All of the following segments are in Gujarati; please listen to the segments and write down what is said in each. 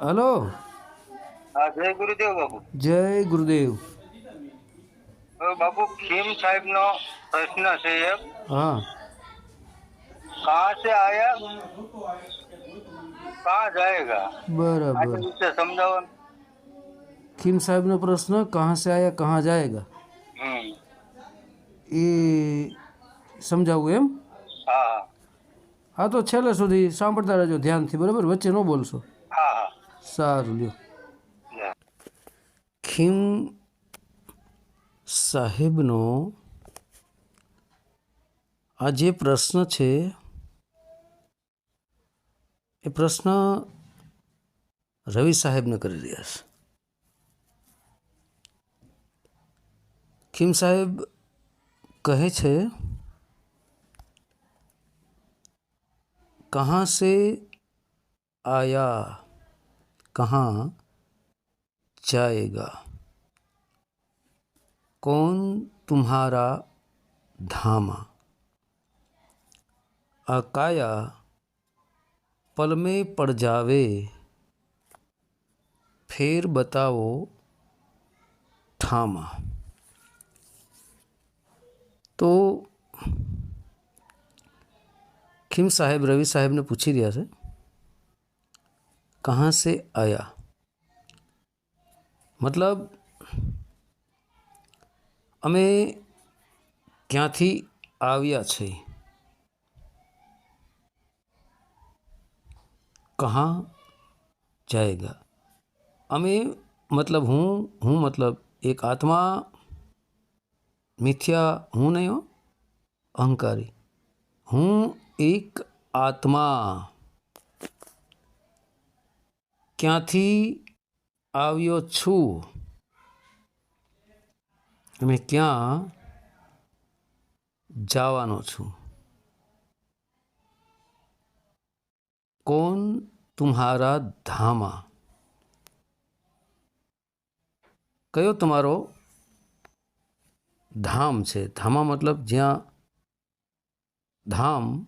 હલો હા જય ગુરુદેવ બાપુ જય ગુરુદેવ હવે બાપુ ખીમ સાહેબ નો પ્રશ્ન છે એક હા कहाँ से आया कहाँ जाएगा आगे બરાબર विषय समझाओ न। ખીમ સાહેબનો પ્રશ્ન કહાં સે આયા કહાં જાયેગા हम्म એ સમજાવવું એમ हाँ हाँ હા તો છેલ્લે સુધી સાંભળતા રહેજો ધ્યાનથી બરાબર વચ્ચે ન બોલશો हाँ हाँ सारू लियो। खिम साहेब नो आज प्रश्न है प्रश्न रवि साहेब ने कर दिया खिम साहेब कहे छे, कहाँ से आया कहाँ जाएगा? कौन तुम्हारा धामा? अकाया पल में पड़ जावे, फिर बताओ थामा तो खिम साहेब, रवि साहेब ने पूछी दिया से કહાં સે આયા મતલબ અમે ક્યાંથી આવ્યા છે કહા જાયગા અમે મતલબ હું હું મતલબ એક આત્મા મિથ્યા હું નહીં અહંકારી હું એક આત્મા ક્યાંથી આવ્યો છું? અને ક્યાં જવાનો છું? કોણ તુમ્હારા ધામા? કયો તમારો ધામ છે? ધામા મતલબ જ્યાં ધામ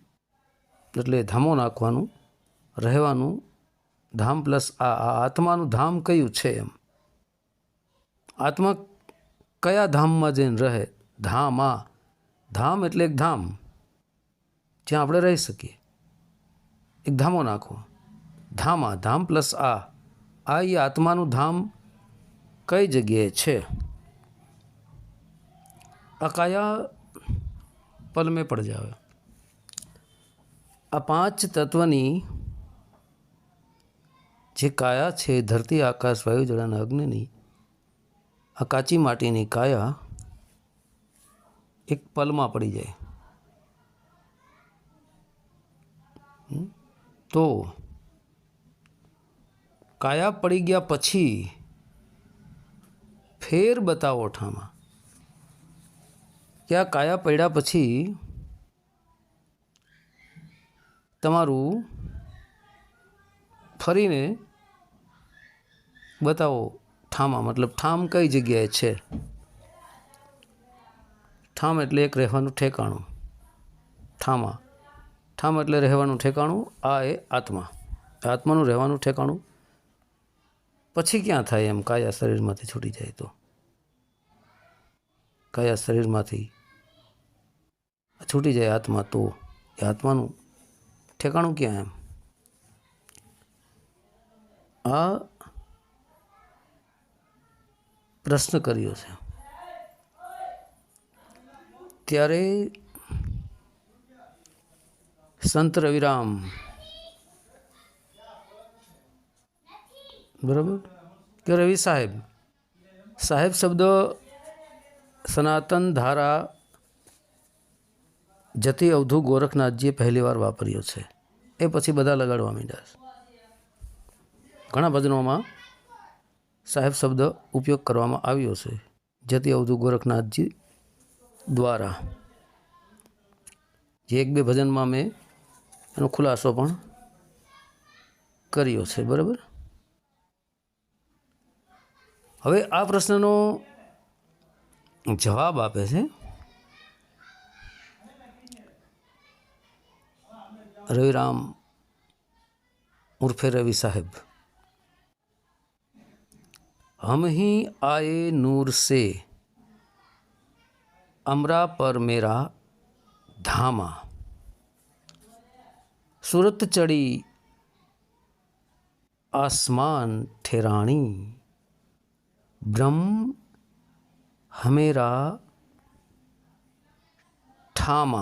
એટલે ધામો નાખવાનું, રહેવાનું ધામ પ્લસ આ આ આત્માનું ધામ કયું છે એમ? આત્મા કયા ધામમાં જઈને રહે? ધામા. ધામ એટલે એક ધામ. જ્યાં આપણે રહી શકીએ. એક ધામો નાખો. ધામા. ધામ પ્લસ આ. આ એ આત્માનું ધામ કઈ જગ્યાએ છે? આ કયા પલમે પડ જાવે. આ પાંચ તત્વની જે કાયા છે, ધરતી, આકાશ, વાયુ જળ અને અગ્નિની આ કાચી માટીની કાયા એક પલમાં પડી જાય. તો કાયા પડી ગયા પછી ફેર બતાવો ઠામાં. કે આ કાયા પડ્યા પછી તમારું ફરીને બતાવો, ઠામા મતલબ ઠામ કઈ જગ્યાએ છે? ઠામ એટલે એક રહેવાનું ઠેકાણું. ઠામા. ઠામ એટલે રહેવાનું ઠેકાણું, આ એ આત્મા. આત્માનું રહેવાનું ઠેકાણું. પછી ક્યાં થાય એમ? કાયા શરીરમાંથી છૂટી જાય તો. કયા શરીરમાંથી છૂટી જાય આત્મા તો. એ આત્માનું ઠેકાણું ક્યાં એમ? આ પ્રશ્ન કર્યો છે. ત્યારે સંત રવિરામ બરાબર? કે રવિ સાહેબ? સાહેબ શબ્દ સનાતન ધારા જતી અવધુ ગોરખનાથજીએ પહેલી વાર વાપર્યો છે. એ પછી બધા લગાડવા માંડ્યા છે. ઘણા ભજનોમાં સાહેબ શબ્દ ઉપયોગ કરવામાં આવ્યો છે. જતી અવધુ ગોરખનાથજી દ્વારા. જે એક બે ભજનમાં મેં એનો ખુલાસો પણ કર્યો છે, બરાબર? હવે આ પ્રશ્નનો જવાબ આપે છે. રવિરામ ઉર્ફે રવિ સાહેબ. हम ही आए नूर से अमरा पर मेरा धामा सूरत चढ़ी आसमान ठेराणी ब्रह्म हमेरा ઠામા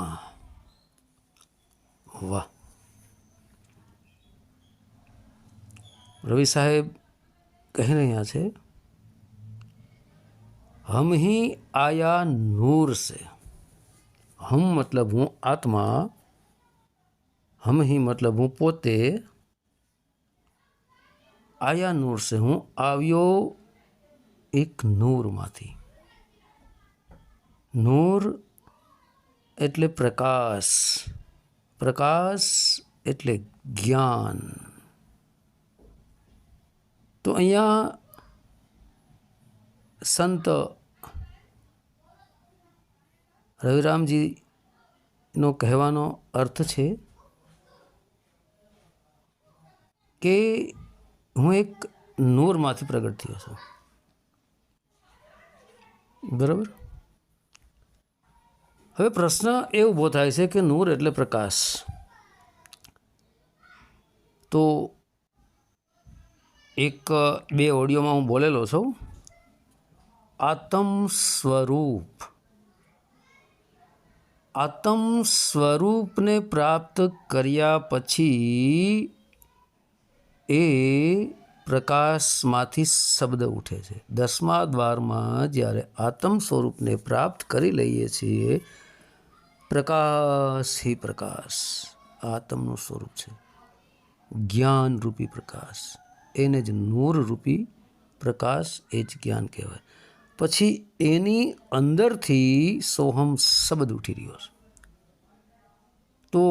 વાહ રવિ સાહેબ કહી રહ્યા છે હમ ही आया नूर से હમ મતલબ હું આત્મા હમ ही મતલબ હું પોતે આયા નૂર સે હું આવ્યો એક નૂરમાંથી નૂર એટલે પ્રકાશ પ્રકાશ એટલે જ્ઞાન તો અહીંયા સંત રવિરામજીનો કહેવાનો અર્થ છે કે હું એક નૂરમાંથી પ્રગટ થયો છું. બરાબર? હવે પ્રશ્ન એ ઊભો થાય છે કે નૂર એટલે પ્રકાશ. તો એક, બે ઓડિયોમાં હું બોલેલો છું. આત્મ સ્વરૂપ આત્મ સ્વરૂપને પ્રાપ્ત કર્યા પછી એ પ્રકાશમાંથી શબ્દ ઉઠે છે. દસમા દ્વારમાં જ્યારે આત્મ સ્વરૂપને પ્રાપ્ત કરી લઈએ છીએ, પ્રકાશ હી પ્રકાશ આત્મનું સ્વરૂપ છે. જ્ઞાન રૂપી પ્રકાશ. એને જ નૂરરૂપી પ્રકાશ એ જ જ્ઞાન કહેવાય. પછી એની અંદરથી સોહમ શબ્દ ઉઠી રહ્યો છે. તો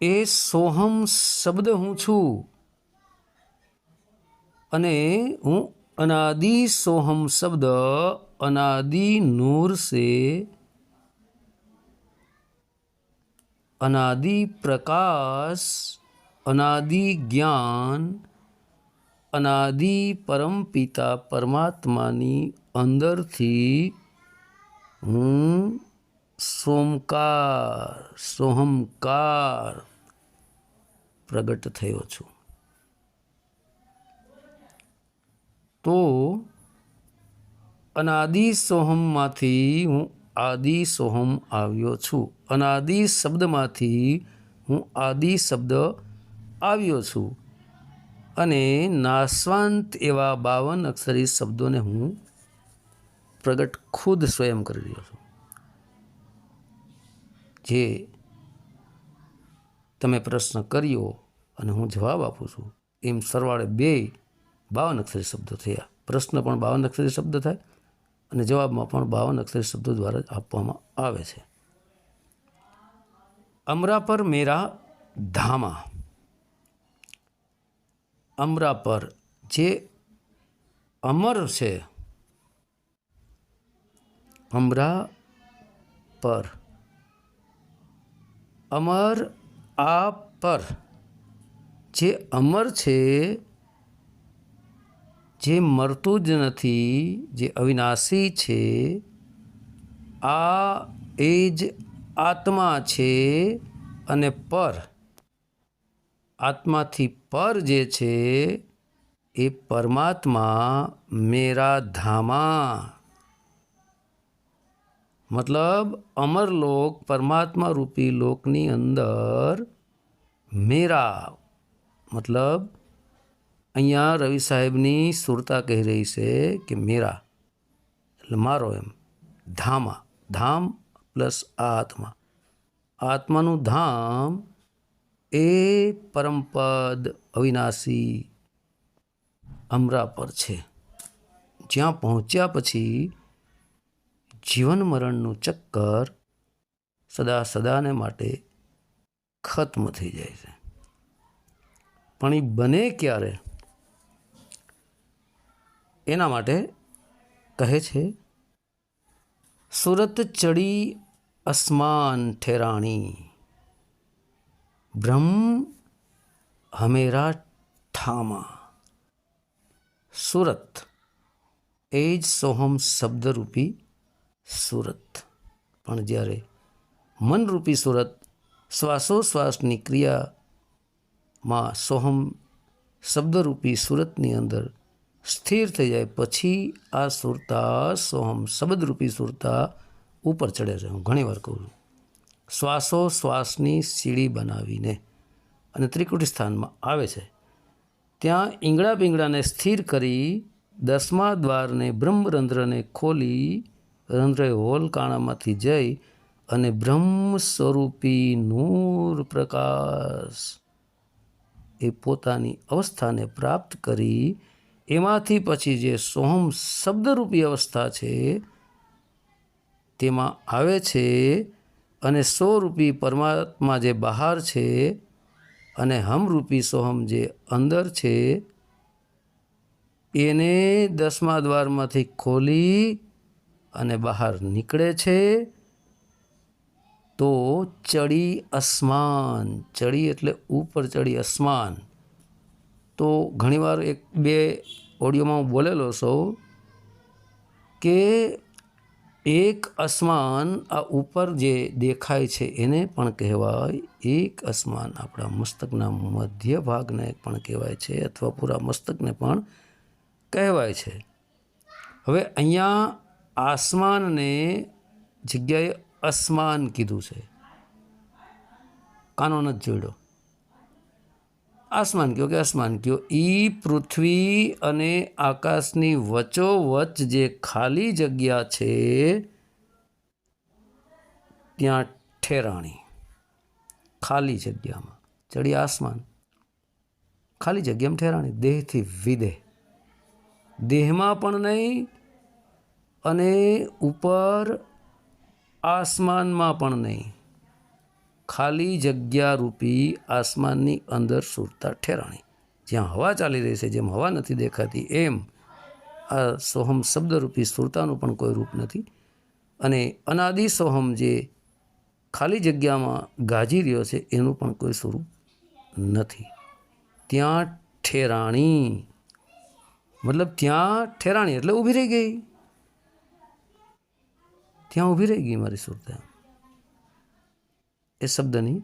એ સોહમ શબ્દ હું છું અને હું અનાદિ સોહમ શબ્દ અનાદિ નૂર સે અનાદિ પ્રકાશ અનાદિ જ્ઞાન અનાદિ પરમ પિતા પરમાત્માની અંદરથી હું સોમકાર સોહમકાર પ્રગટ થયો છું. તો અનાદિ સોહમમાંથી હું આદિ સોહમ આવ્યો છું. અનાદિ શબ્દમાંથી હું આદિ શબ્દ આવ્યો છું. અને નાશવાંત એવા બાવન અક્ષરી શબ્દોને હું પ્રગટ ખુદ સ્વયં કરી રહ્યો છું. જે તમે પ્રશ્ન કર્યો અને હું જવાબ આપું છું, એમ સરવાળે બે બાવન અક્ષરી શબ્દો થયા. પ્રશ્ન પણ બાવન અક્ષરી શબ્દ થાય અને જવાબમાં પણ બાવન અક્ષરી શબ્દો દ્વારા આપવામાં આવે છે. અમરા પર મેરા ધામા અમરા પર જે અમર છે. અમરા પર અમર આ પર. જે અમર છે, જે મરતું જ નથી, જે અવિનાશી છે, આ એ જ આત્મા છે અને પર. આત્માથી પર જે છે, એ પરમાત્મા મેરા ધામા. મતલબ અમરલોક પરમાત્મા રૂપી લોકની અંદર મેરા. મતલબ, અહીંયા રવિ સાહેબની સુરતા કહી રહી છે કે મેરા. એટલે મારો એમ, ધામા. ધામ પ્લસ આત્મા. આત્માનું ધામ એ પરમપદ અવિનાશી અમરા પર છે. જ્યાં પહોંચ્યા પછી જીવન મરણનું ચક્કર સદા સદાને માટે ખત્મ થઈ જાય છે. પણ એ બને ક્યારે? એના માટે કહે છે, સુરત ચડી અસમાન ઠેરાણી બ્રહ્મ હમેરા ઠામા. સુરત. એ જ સોહમ શબ્દરૂપી સુરત. પણ જ્યારે મનરૂપી સુરત શ્વાસોશ્વાસની ક્રિયામાં સોહમ શબ્દરૂપી સુરતની અંદર સ્થિર થઈ જાય, પછી આ સુરતા સોહમ શબ્દરૂપી સુરતા ઉપર ચડે છે. હું ઘણીવાર કહું છું. શ્વાસોશ્વાસની સીડી બનાવીને અને ત્રિકુટી સ્થાનમાં આવે છે. ત્યાં ઈંગડા પિંગળાને સ્થિર કરી દસમા દ્વારને બ્રહ્મરંધ્રને ખોલી રંધ્રે હોલ કાણામાંથી જઈ અને બ્રહ્મ સ્વરૂપી નૂર પ્રકાશ એ પોતાની અવસ્થાને પ્રાપ્ત કરી. એમાંથી પછી જે સોહમ શબ્દરૂપી અવસ્થા છે, તેમાં આવે છે અને સ્વરૂપી પરમાત્મા જે બહાર છે અને હમરૂપી સોહમ જે અંદર છે, એને દસમા દ્વારમાંથી ખોલી અને બહાર નીકળે છે, તો ચડી અસમાન. ચડી એટલે ઉપર ચડી અસમાન. તો ઘણીવાર એક બે ઓડિયોમાં હું બોલેલો છું કે એક અસમાન આ ઉપર જે દેખાય છે એને પણ કહેવાય એક અસમાન. આપણા મસ્તકના મધ્ય ભાગને પણ કહેવાય છે અથવા પૂરા મસ્તકને પણ કહેવાય છે. હવે અહીંયા આસમાનને જગ્યાએ અસમાન કીધું છે. કાનો નથી જોડ્યો. આસમાન કયો કે આસમાન કયો એ પૃથ્વી અને આકાશની વચોવચ જે ખાલી જગ્યા છે, ત્યાં ઠેરાણી. ખાલી જગ્યામાં. ચડી આસમાન ખાલી જગ્યામાં ઠેરાણી. દેહથી વિદેહ. દેહમાં પણ નહીં અને ઉપર આસમાનમાં પણ નહીં. ખાલી જગ્યા રૂપી આસમાનની અંદર સુરતા ઠેરાણી. જ્યાં હવા ચાલી રહી છે, જેમ હવા નથી દેખાતી, એમ આ સોહમ શબ્દરૂપી સુરતાનું પણ કોઈ રૂપ નથી. અને અનાદિ સોહમ જે ખાલી જગ્યામાં ગાજી રહ્યો છે, એનું પણ કોઈ સ્વરૂપ નથી. ત્યાં ઠેરાણી. મતલબ ત્યાં ઠેરાણી, એટલે ઊભી રહી ગઈ. ત્યાં ઊભી રહી ગઈ મારી સુરતા. એ શબ્દની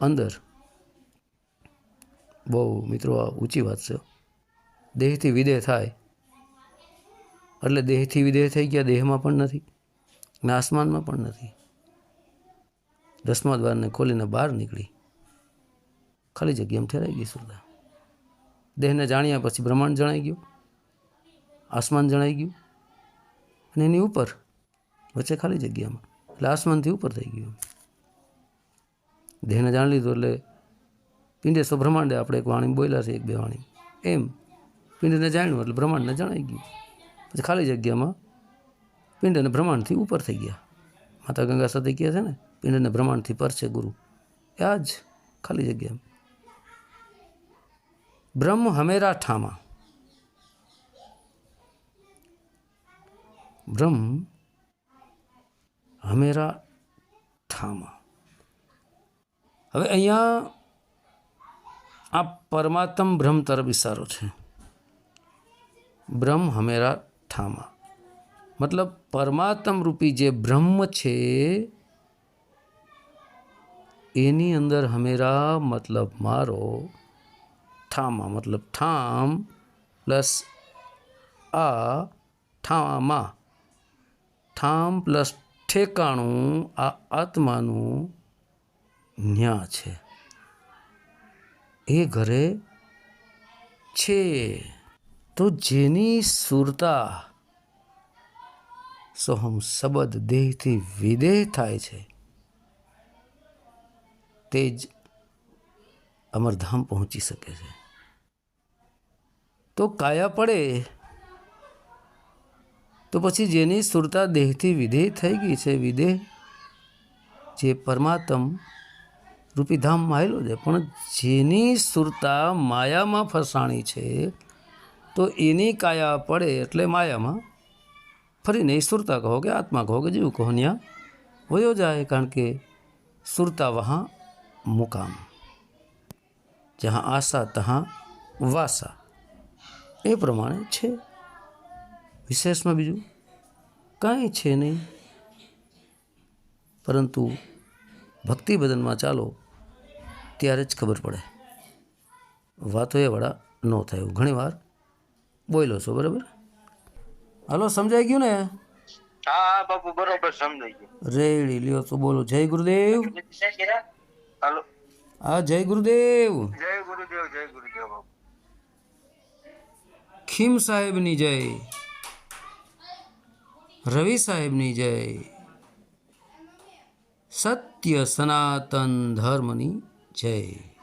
અંદર. બહુ મિત્રો, આ ઊંચી વાત છે. દેહથી વિદેહ થાય. એટલે દેહથી વિદેહ થઈ ગયા, દેહમાં પણ નથી ને આસમાનમાં પણ નથી. દસમા દ્વારને ખોલીને બહાર નીકળી. ખાલી જગ્યામાં ઠેરાઈ ગઈ સુરતા. દેહને જાણ્યા પછી બ્રહ્માંડ જણાઈ ગયું, આસમાન જણાઈ ગયું અને એની ઉપર, વચ્ચે ખાલી જગ્યામાં. એટલે આસમાનથી ઉપર થઈ ગયું. દેહને જાણી લીધું એટલે પિંડેશ્વર બ્રહ્માંડે આપણે એક વાણી બોલ્યા છે, એક બે વાણી. એમ. પિંડને જાણ્યું એટલે બ્રહ્માંડને જણાઈ ગયું. પછી ખાલી જગ્યામાં પિંડ અને બ્રહ્માંડથી ઉપર થઈ ગયા. માતા ગંગા સાથે કહે છે ને પિંડ અને બ્રહ્માંડથી પર છે ગુરુ. એ આ જ ખાલી જગ્યા. બ્રહ્મ હમેરા ઠામા. બ્રહ્મ હમેરા ઠામા હવે અહીંયા આ પરમાત્મ બ્રહ્મ તરફ ઇશારો છે બ્રહ્મ હમેરા ઠામા મતલબ પરમાત્મ રૂપી જે બ્રહ્મ છે એની અંદર હમેરા મતલબ મારો ઠામા મતલબ ઠામ પ્લસ આ ઠામા ઠામ પ્લસ ઠેકાણું આ આત્માનું ન્યા છે. એ ઘરે છે. તો જેની સુરતા સોહમ સબદ દેહથી વિદેહ થાય છે, તે જ અમરધામ પહોંચી શકે છે. તો કાયા પડે તો પછી જેની સુરતા દેહથી વિધેય થઈ ગઈ છે વિદેહ જે પરમાત્મ રૂપીધામમાં ધામ છે, પણ જેની સુરતા માયામાં ફસાણી છે, તો એની કાયા પડે એટલે માયામાં ફરીને એ સુરતા કહો કે આત્મા કહો કે જીવ કહો ત્યાં વયો જાય કારણ કે સુરતા વહાં મુકામ જ્યાં આશા, તહાં વાસા. એ પ્રમાણે છે. વિશેષમાં બીજું? કાંઈ છે નહીં. પરંતુ ભક્તિ ભજનમાં ચાલો ત્યારે જ ખબર પડે. વાતો એ વડા ન થયું ઘણીવાર બોલો છો બરાબર? હાલો સમજાઈ ગયું ને? હા હા બાપુ બરોબર સમજાઈ ગયું. રેડી લ્યો તો બોલો. જય ગુરુદેવ. હાલો. હા જય ગુરુદેવ. જય ગુરુદેવ જય ગુરુદેવ બાપુ. ખીમ સાહેબની જય. રવિ સાહેબની જય. સત્ય સનાતન ધર્મની જય.